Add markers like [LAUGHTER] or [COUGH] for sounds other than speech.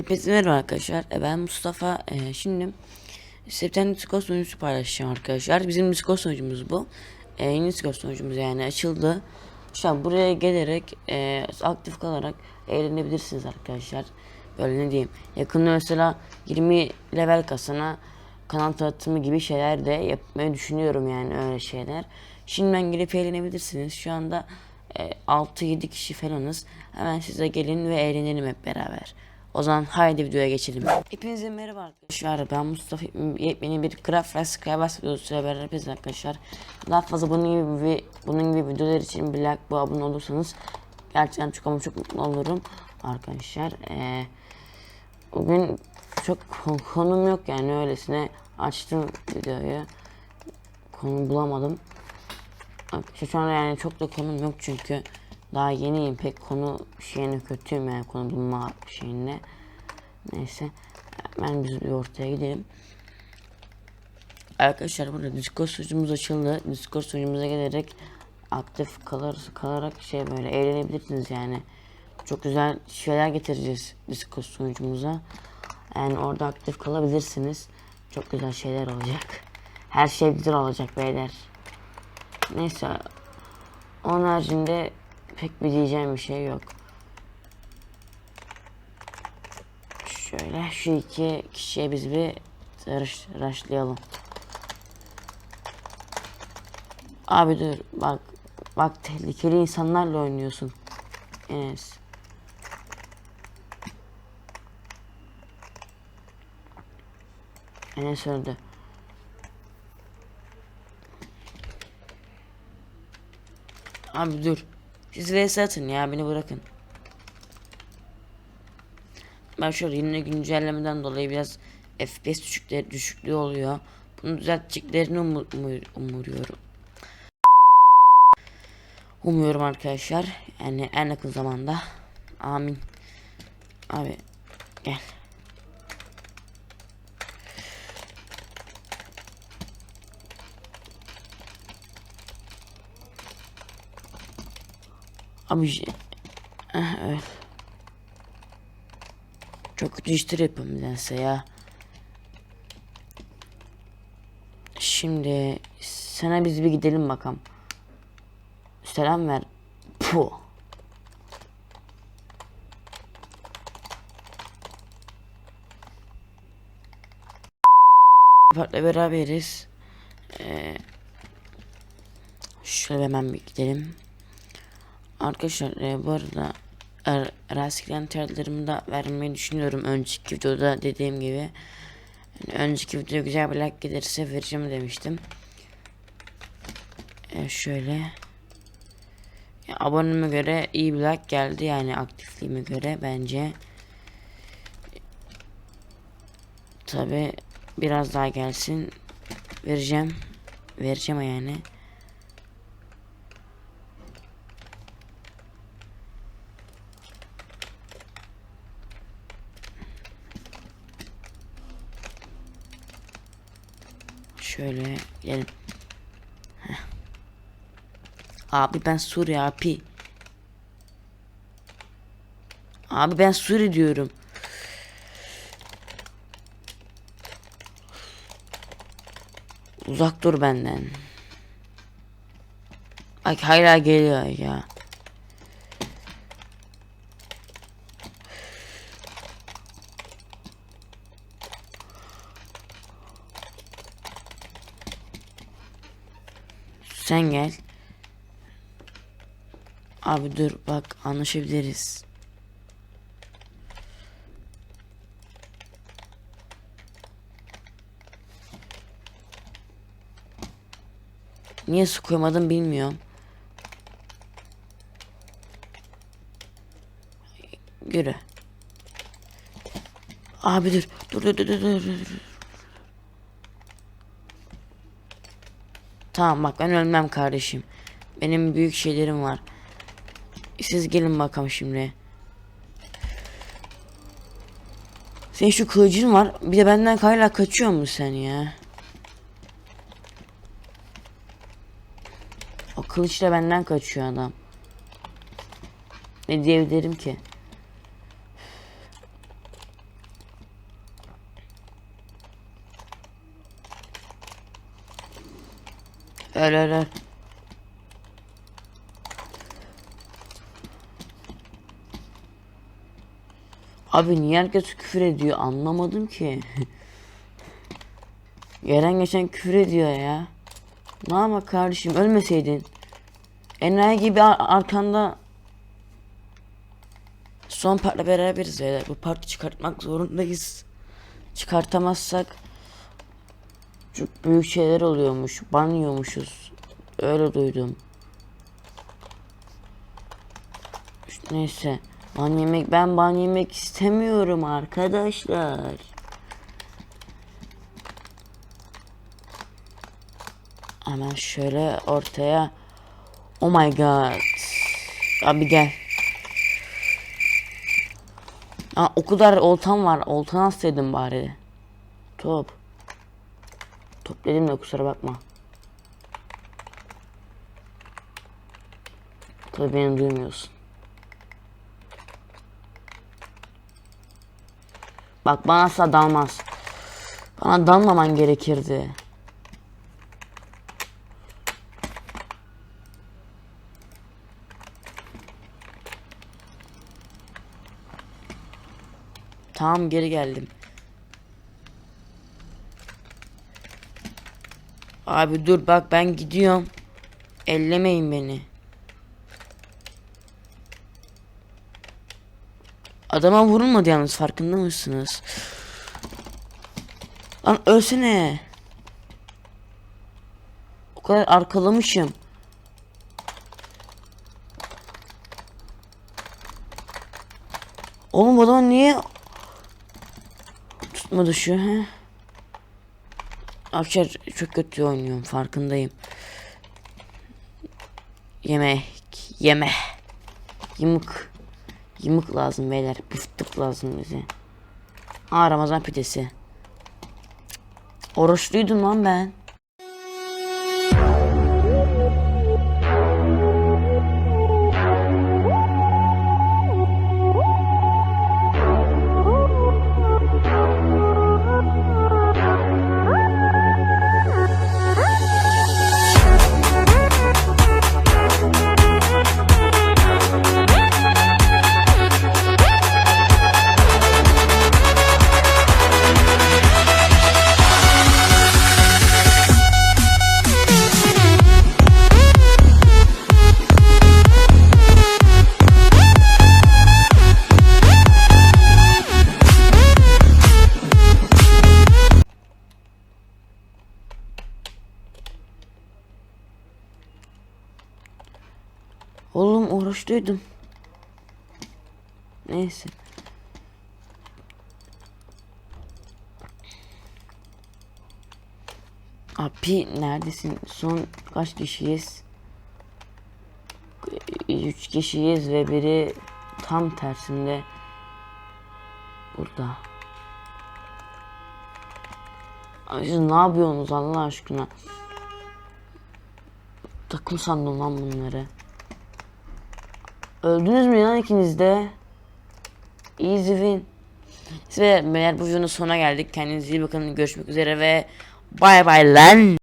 Hepinize merhaba arkadaşlar. E, Ben Mustafa. E, şimdi size bir tane paylaşacağım arkadaşlar. Bizim Discord sunucumuz bu. E, yeni Discord sunucumuz yani açıldı. Şu an buraya gelerek e, aktif kalarak eğlenebilirsiniz arkadaşlar. Böyle ne diyeyim. Yakında mesela 20 level kasana kanal tanıtımı gibi şeyler de yapmayı düşünüyorum yani öyle şeyler. Şimdiden gelip eğlenebilirsiniz. Şu anda e, 6-7 kişi falanız. Hemen size gelin ve eğlenelim hep beraber. O zaman haydi videoya geçelim. Hepinize merhaba arkadaşlar. Ben Mustafa. Yepyeni bir Craft ve Skybus videosuyla beraberiz arkadaşlar. Daha fazla bunun gibi bunun gibi videolar için bir like bu abone olursanız gerçekten çok ama çok mutlu olurum arkadaşlar. Ee, bugün çok kon- konum yok yani öylesine açtım videoyu. Konu bulamadım. Şu an yani çok da konum yok çünkü daha yeniyim pek konu şeyine kötüyüm yani konu bulma şeyine. Neyse hemen biz bir ortaya gidelim. Arkadaşlar burada Discord sunucumuz açıldı. Discord sunucumuza gelerek aktif kalır, kalarak şey böyle eğlenebilirsiniz yani. Çok güzel şeyler getireceğiz Discord sunucumuza. Yani orada aktif kalabilirsiniz. Çok güzel şeyler olacak. Her şey güzel olacak beyler. Neyse. Onun haricinde pek bir diyeceğim bir şey yok. Şöyle şu iki kişiye biz bir rushlayalım. Abi dur bak bak tehlikeli insanlarla oynuyorsun. Enes. Enes öldü. Abi dur. Siz vs atın ya beni bırakın. Ben şöyle yeni güncellemeden dolayı biraz FPS düşükleri, düşüklüğü oluyor. Bunu düzelteceklerini umur, umur, umuyorum. Umuyorum arkadaşlar. Yani en yakın zamanda. Amin. Abi gel. Abi eh, evet. Çok kötü işler yapıyorum ya. Şimdi sana biz bir gidelim bakalım. Selam ver. Puh. Farkla beraberiz. Ee, şöyle hemen bir gidelim. Arkadaşlar e, bu arada er, rastgele terlerimi de vermeyi düşünüyorum önceki videoda dediğim gibi. Yani önceki video güzel bir like gelirse vereceğim demiştim. E, şöyle. Ya, aboneme göre iyi bir like geldi yani aktifliğime göre bence. Tabi biraz daha gelsin vereceğim. Vereceğim yani. Şöyle gelin. Heh. Abi ben Suriye abi. Abi ben Suri diyorum. Uzak dur benden. Bak hala geliyor ya. Sen gel. Abi dur bak anlaşabiliriz. Niye su koymadım bilmiyorum. Yürü. Abi dur. Dur dur dur dur dur. dur. Tamam bak ben ölmem kardeşim. Benim büyük şeylerim var. Siz gelin bakalım şimdi. Senin şu kılıcın var. Bir de benden kayla kaçıyor mu sen ya? O kılıçla benden kaçıyor adam. Ne diyebilirim ki? Öl öl öl. Abi niye herkes küfür ediyor anlamadım ki. [LAUGHS] Gelen geçen küfür ediyor ya. Ne ama kardeşim ölmeseydin. Enayi gibi ar- arkanda Son partla beraberiz beyler. Bu parti çıkartmak zorundayız. Çıkartamazsak çok büyük şeyler oluyormuş. Ban yiyormuşuz. Öyle duydum. Neyse. Ban yemek ben ban yemek istemiyorum arkadaşlar. Hemen şöyle ortaya. Oh my god. Abi gel. Aa, o kadar oltam var. Oltan alsaydın bari. Top. Dedim de kusura bakma. Tabii beni duymuyorsun. Bak bana asla dalmaz. Bana dalmaman gerekirdi. Tamam geri geldim. Abi dur bak ben gidiyorum. Ellemeyin beni. Adama vurulmadı yalnız farkında mısınız? Lan ölsene. O kadar arkalamışım. Oğlum bu adam niye tutmadı şu he? Arkadaşlar çok kötü oynuyorum farkındayım. Yemek, yeme. Yımık. Yımık lazım beyler. Pıftık lazım bize. Aa Ramazan pidesi. Oruçluydum lan ben. Oğlum oruçluydum. Neyse. Abi neredesin? Son kaç kişiyiz? Üç kişiyiz ve biri tam tersinde burada. Siz ne yapıyorsunuz Allah aşkına? Takım sandım lan bunları. Öldünüz mü lan ikiniz de? Easy win. Ve meğer bu videonun sonuna geldik. Kendinize iyi bakın. Görüşmek üzere ve bay bay lan.